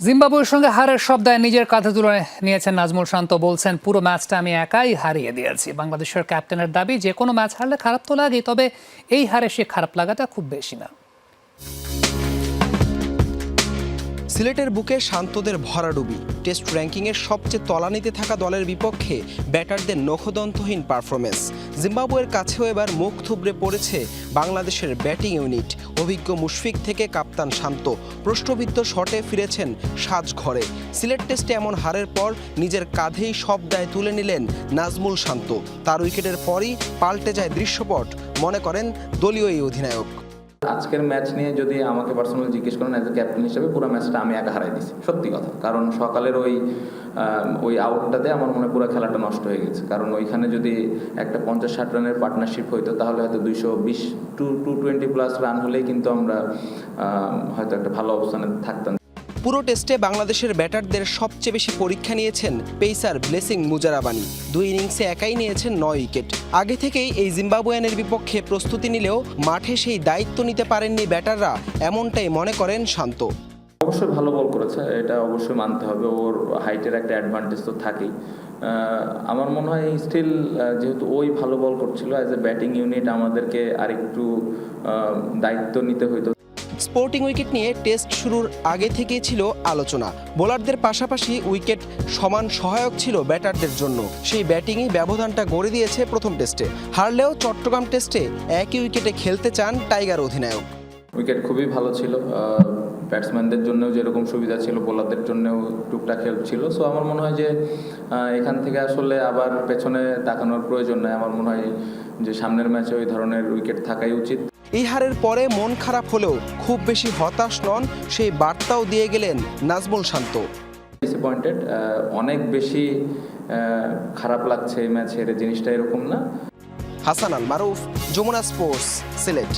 জিম্বাবুয়ের সঙ্গে হারের সব দায় নিজের কাঁধে তুলে নিয়েছেন নাজমুল শান্ত। বলছেন, পুরো ম্যাচটা আমি একাই হারিয়ে দিয়েছি। বাংলাদেশের ক্যাপ্টেনের দাবি, যে কোনো ম্যাচ হারলে খারাপ তো লাগে তবে এই হারে সে খারাপ লাগাটা খুব বেশি না। সিলেটের বুকে শান্তদের ভরাডুবি। টেস্ট র্যাঙ্কিংয়ের সবচেয়ে তলানিতে থাকা দলের বিপক্ষে ব্যাটারদের নখদন্তহীন পারফরমেন্স জিম্বাবুয়ের কাছেও এবার মুখ থুবড়ে পড়েছে বাংলাদেশের ব্যাটিং ইউনিট। অভিজ্ঞ মুশফিক থেকে কাপ্তান শান্ত। প্রশ্নবিদ্ধ শটে ফিরেছেন সাজ ঘরে। সিলেট টেস্টে এমন হারের পর নিজের কাঁধেই সব দায় তুলে নিলেন নাজমুল শান্ত। তার উইকেটের পরই পাল্টে যায় দৃশ্যপট, মনে করেন দলীয় এই অধিনায়ক। আজকের ম্যাচ নিয়ে যদি আমাকে পার্সোনালি জিজ্ঞেস করেন অ্যাজ এ ক্যাপ্টেন হিসেবে পুরো ম্যাচটা আমি একা হারাই দিছি, সত্যি কথা। কারণ সকালের ওই ওই আউটটাতে আমার মনে পুরো খেলাটা নষ্ট হয়ে গেছে। কারণ ওইখানে যদি একটা পঞ্চাশ ষাট রানের পার্টনারশিপ হইতো, তাহলে হয়তো দুইশো বিশ, two two twenty plus run হলেই কিন্তু আমরা হয়তো একটা ভালো অবস্থানে থাকতাম। পুরো টেস্টে বাংলাদেশের ব্যাটারদের সবচেয়ে বেশি পরীক্ষা নিয়েছেন পেসার ব্লেসিং মুজারাবানি। দুই ইনিংসে একাই নিয়েছেন নয় উইকেট। আগে থেকেই এই জিম্বাবুয়ানের বিপক্ষে প্রস্তুতি নিলেও মাঠে সেই দায়িত্ব নিতে পারেননি ব্যাটাররা, এমনটাই মনে করেন শান্ত। অবশ্যই ভালো বল করেছে, এটা অবশ্যই মানতে হবে, ওর হাইটের একটা অ্যাডভান্টেজ তো থাকেই। আমার মনে হয় স্টিল যেহেতু ওই ভালো বল করছিল অ্যাজ এ ব্যাটিং ইউনিট আমাদেরকে আরেকটু দায়িত্ব নিতে হইতো। স্পোর্টিং উইকেট নিয়ে টেস্ট শুরুর আগে থেকেই ছিল আলোচনা। বোলারদের পাশাপাশি উইকেট সমান সহায়ক ছিল ব্যাটারদের জন্য। সেই ব্যাটিংই ব্যবধানটা গড়ে দিয়েছে প্রথম টেস্টে। হারলেও চট্টগ্রাম টেস্টে একই উইকেটে খেলতে চান টাইগার অধিনায়ক। উইকেট খুবই ভালো ছিল। ব্যাটসম্যানদের জন্যও যেরকম সুবিধা ছিল, বোলারদের জন্যও টুকটাক হেল্প ছিল। সো আমার মনে হয় যে এখান থেকে আসলে আবার পেছনে তাকানোর প্রয়োজন নেই। আমার মনে হয় যে সামনের ম্যাচে ওই ধরনের উইকেট থাকাই উচিত। এই হারের পরে মন খারাপ হলেও খুব বেশি হতাশ নন সেই বার্তাও দিয়ে গেলেন নাজমুল শান্ত। ডিসঅ্যাপয়েন্টেড অনেক বেশি খারাপ লাগছে এই ম্যাচ হেরে জিনিসটা এরকম না। হাসান আল মারুফ যমুনা স্পোর্টস সিলেট।